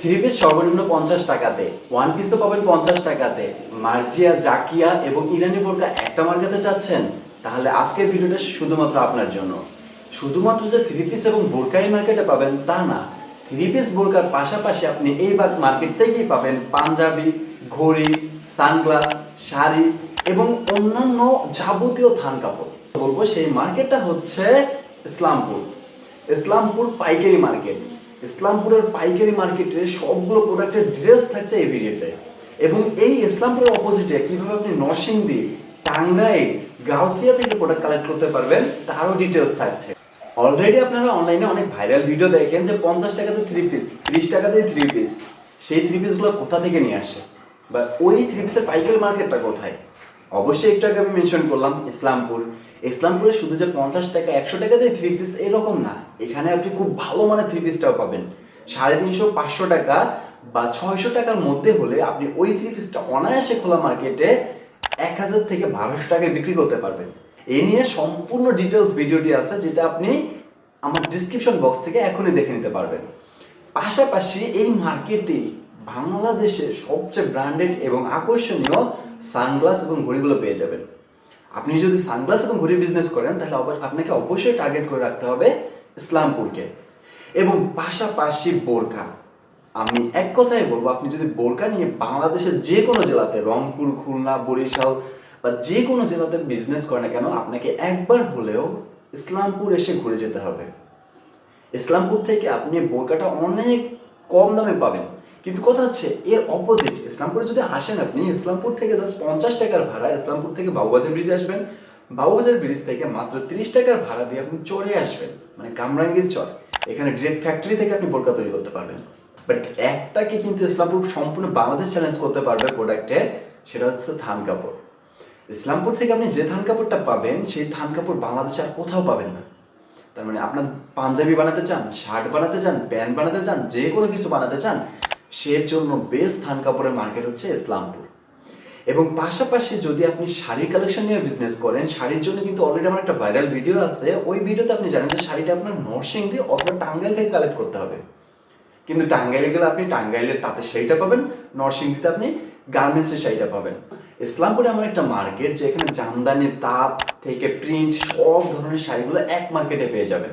Three piece সর্বনিম্ন পঞ্চাশ টাকাতে ওয়ান পিসও পাবেন পঞ্চাশ টাকাতে। মার্জিয়া, জাকিয়া এবং ইরানি বোরকা একটা মার্কাতে চাচ্ছেন? তাহলে আজকের ভিডিওটা শুধুমাত্র আপনার জন্য। শুধুমাত্র যে থ্রি পিস এবং বোরকাই মার্কেটে পাবেন তা না থ্রি পিস বোরকার পাশাপাশি আপনি এই মার্কেট থেকেই পাবেন পাঞ্জাবি, ঘড়ি সানগ্লাস শাড়ি এবং অন্যান্য যাবতীয় থান কাপড়। বলব সেই মার্কেটটা হচ্ছে ইসলামপুর। ইসলামপুর পাইকারি মার্কেট ইসলামপুরের পাইকারি মার্কেটে সবগুলো প্রোডাক্টের ডিটেলস থাকছে এই ভিডিওতে এবং এই ইসলামপুরের অপোজিটে কীভাবে আপনি নরসিংদী টাঙ্গাই গাউসিয়া থেকে প্রোডাক্ট কালেক্ট করতে পারবেন, তারও ডিটেলস থাকছে। অলরেডি আপনারা অনলাইনে অনেক ভাইরাল ভিডিও দেখেন যে পঞ্চাশ টাকাতে থ্রি পিস ত্রিশ টাকাতে থ্রি পিস সেই থ্রি পিসগুলো কোথা থেকে নিয়ে আসে? বা ওই থ্রি পিসের পাইকারি মার্কেটটা কোথায়? অবশ্যই একটু আগে আমি মেনশন করলাম ইসলামপুর। ইসলামপুরে শুধু যে পঞ্চাশ টাকা, একশো টাকা দিয়ে থ্রি পিস এরকম না। এখানে আপনি খুব ভালো মানের থ্রি পিসটাও পাবেন। সাড়ে তিনশো, পাঁচশো টাকা বা ছয়শো টাকার মধ্যে হলে আপনি ওই থ্রি পিসটা অনায়াসে খোলা মার্কেটে এক হাজার থেকে বারোশো টাকায় বিক্রি করতে পারবেন। এই নিয়ে সম্পূর্ণ ডিটেলস ভিডিওটি আছে, যেটা আপনি আমার ডিসক্রিপশন বক্স থেকে এখনই দেখে নিতে পারবেন। পাশাপাশি এই মার্কেটে বাংলাদেশের সবচেয়ে ব্র্যান্ডেড এবং আকর্ষণীয় সানগ্লাস এবং ঘড়িগুলো পেয়ে যাবেন। আপনি যদি সানগ্লাস এবং ঘড়ির বিজনেস করেন, তাহলে আপনাকে অবশ্যই টার্গেট করে রাখতে হবে ইসলামপুরকে। এবং পাশাপাশি বোরকা আমি এক কথাই বলব, আপনি যদি বোরকা নিয়ে বাংলাদেশের যে কোনো জেলাতে, রংপুর, খুলনা, বরিশাল বা যে কোনো জেলাতে বিজনেস করেন না কেন, আপনাকে একবার হলেও ইসলামপুর এসে ঘুরে যেতে হবে। ইসলামপুর থেকে আপনি বোরকাটা অনেক কম দামে পাবেন। কিন্তু কথা হচ্ছে, এর অপোজিট ইসলামপুরে যদি আসেন আপনি, ইসলামপুর থেকে জাস্ট পঞ্চাশ টাকার ভাড়া, ইসলামপুর থেকে বাবুবাজার ব্রিজে আসবেন। বাবুবাজার ব্রিজ থেকে মাত্র তিরিশ টাকার ভাড়া দিয়ে আপনি চড়ে আসবেন মানে কামরাঙ্গীর চর। এখানে ডিরেক্ট ফ্যাক্টরি থেকে আপনি বোরকা তৈরি করতে পারবেন। বাট একটাকে কিন্তু ইসলামপুর সম্পূর্ণ বাংলাদেশ চ্যালেঞ্জ করতে পারবে প্রোডাক্টে সেটা হচ্ছে থান কাপড়। ইসলামপুর থেকে আপনি যে থান কাপড়টা পাবেন, সেই থান কাপড় বাংলাদেশে আর কোথাও পাবেন না। তার মানে আপনার পাঞ্জাবি বানাতে চান, শার্ট বানাতে চান, প্যান্ট বানাতে চান, যে কোনো কিছু বানাতে চান সের জন্য বেস্ট থান কাপড়ের মার্কেট হচ্ছে ইসলামপুর। এবং পাশাপাশি যদি আপনি শাড়ির কালেকশন নিয়ে বিজনেস করেন, শাড়ির জন্য কিন্তু অলরেডি আমার একটা ভাইরাল ভিডিও আছে। ওই ভিডিওতে আপনি জানেন যে শাড়িটা আপনার নরসিংদী অথবা টাঙ্গাইল থেকে কালেক্ট করতে হবে। কিন্তু টাঙ্গাইলে গেলে আপনি টাঙ্গাইলের তাতে সেইটা পাবেন, নরসিংদীতে আপনি গার্মেন্টসের শাড়িটা পাবেন। ইসলামপুরে আমার একটা মার্কেট যেখানে জামদানি তাপ থেকে প্রিন্ট সব ধরনের শাড়িগুলো এক মার্কেটে পেয়ে যাবেন।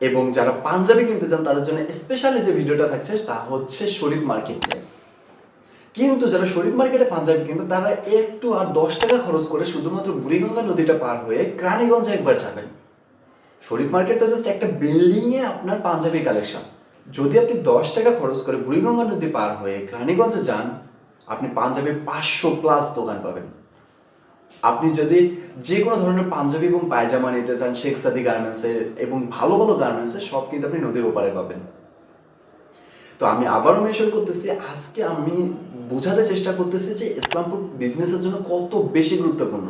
এবং যারা পাঞ্জাবি কিনতে চান, তাদের জন্য স্পেশালি যে ভিডিওটা থাকছে তা হচ্ছে শরীফ মার্কেটে কিন্তু যারা শরীফ মার্কেটে পাঞ্জাবি কিনবে, তারা একটু আর দশ টাকা খরচ করে শুধুমাত্র বুড়িগঙ্গা নদীটা পার হয়ে ক্রানীগঞ্জে একবার যাবেন। শরীফ মার্কেট তো জাস্ট একটা বিল্ডিং এ আপনার পাঞ্জাবি কালেকশন যদি আপনি দশ টাকা খরচ করে বুড়িগঙ্গা নদী পার হয়ে রানীগঞ্জে যান, আপনি পাঞ্জাবি পাঁচশো প্লাস দোকান পাবেন। আপনি যদি যে কোনো ধরনের পাঞ্জাবি এবং পায়জামা নিতে চান, শেখ সাদি গার্মেন্টসের এবং ভালো ভালো গার্মেন্টসের সব কিন্তু আপনি নদীর ওপারে পাবেন। তো আমি আবারও মেনশন করতেছি, আজকে আমি বোঝাতে চেষ্টা করতেছি যে ইসলামপুর বিজনেসের জন্য কত বেশি গুরুত্বপূর্ণ।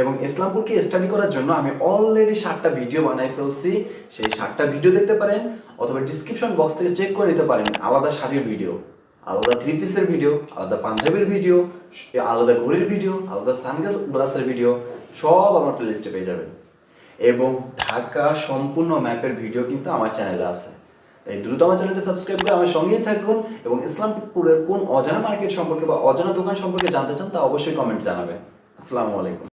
এবং ইসলামপুরকে স্টাডি করার জন্য আমি অলরেডি সাতটা ভিডিও বানাই ফেলছি। সেই সাতটা ভিডিও দেখতে পারেন, অথবা ডিসক্রিপশন বক্স থেকে চেক করে নিতে পারেন, আলাদা শাড়ির ভিডিও আলাদা থ্রি পিসের ভিডিও আলাদা পাঞ্জাবির ভিডিও আলাদা ঘড়ির ভিডিও আলাদা সানগ্লাস গ্লাসের ভিডিও সব আমার প্লেলিস্টে পেয়ে যাবেন। এবং ঢাকা সম্পূর্ণ ম্যাপের ভিডিও কিন্তু আমার চ্যানেলে আছে। এই দ্রুত আমার চ্যানেলটা সাবস্ক্রাইব করে আমার সঙ্গেই থাকুন এবং ইসলামপুরের কোন অজানা মার্কেট সম্পর্কে বা অজানা দোকান সম্পর্কে জানতে চান তা অবশ্যই কমেন্ট জানাবেন। আসসালামু আলাইকুম।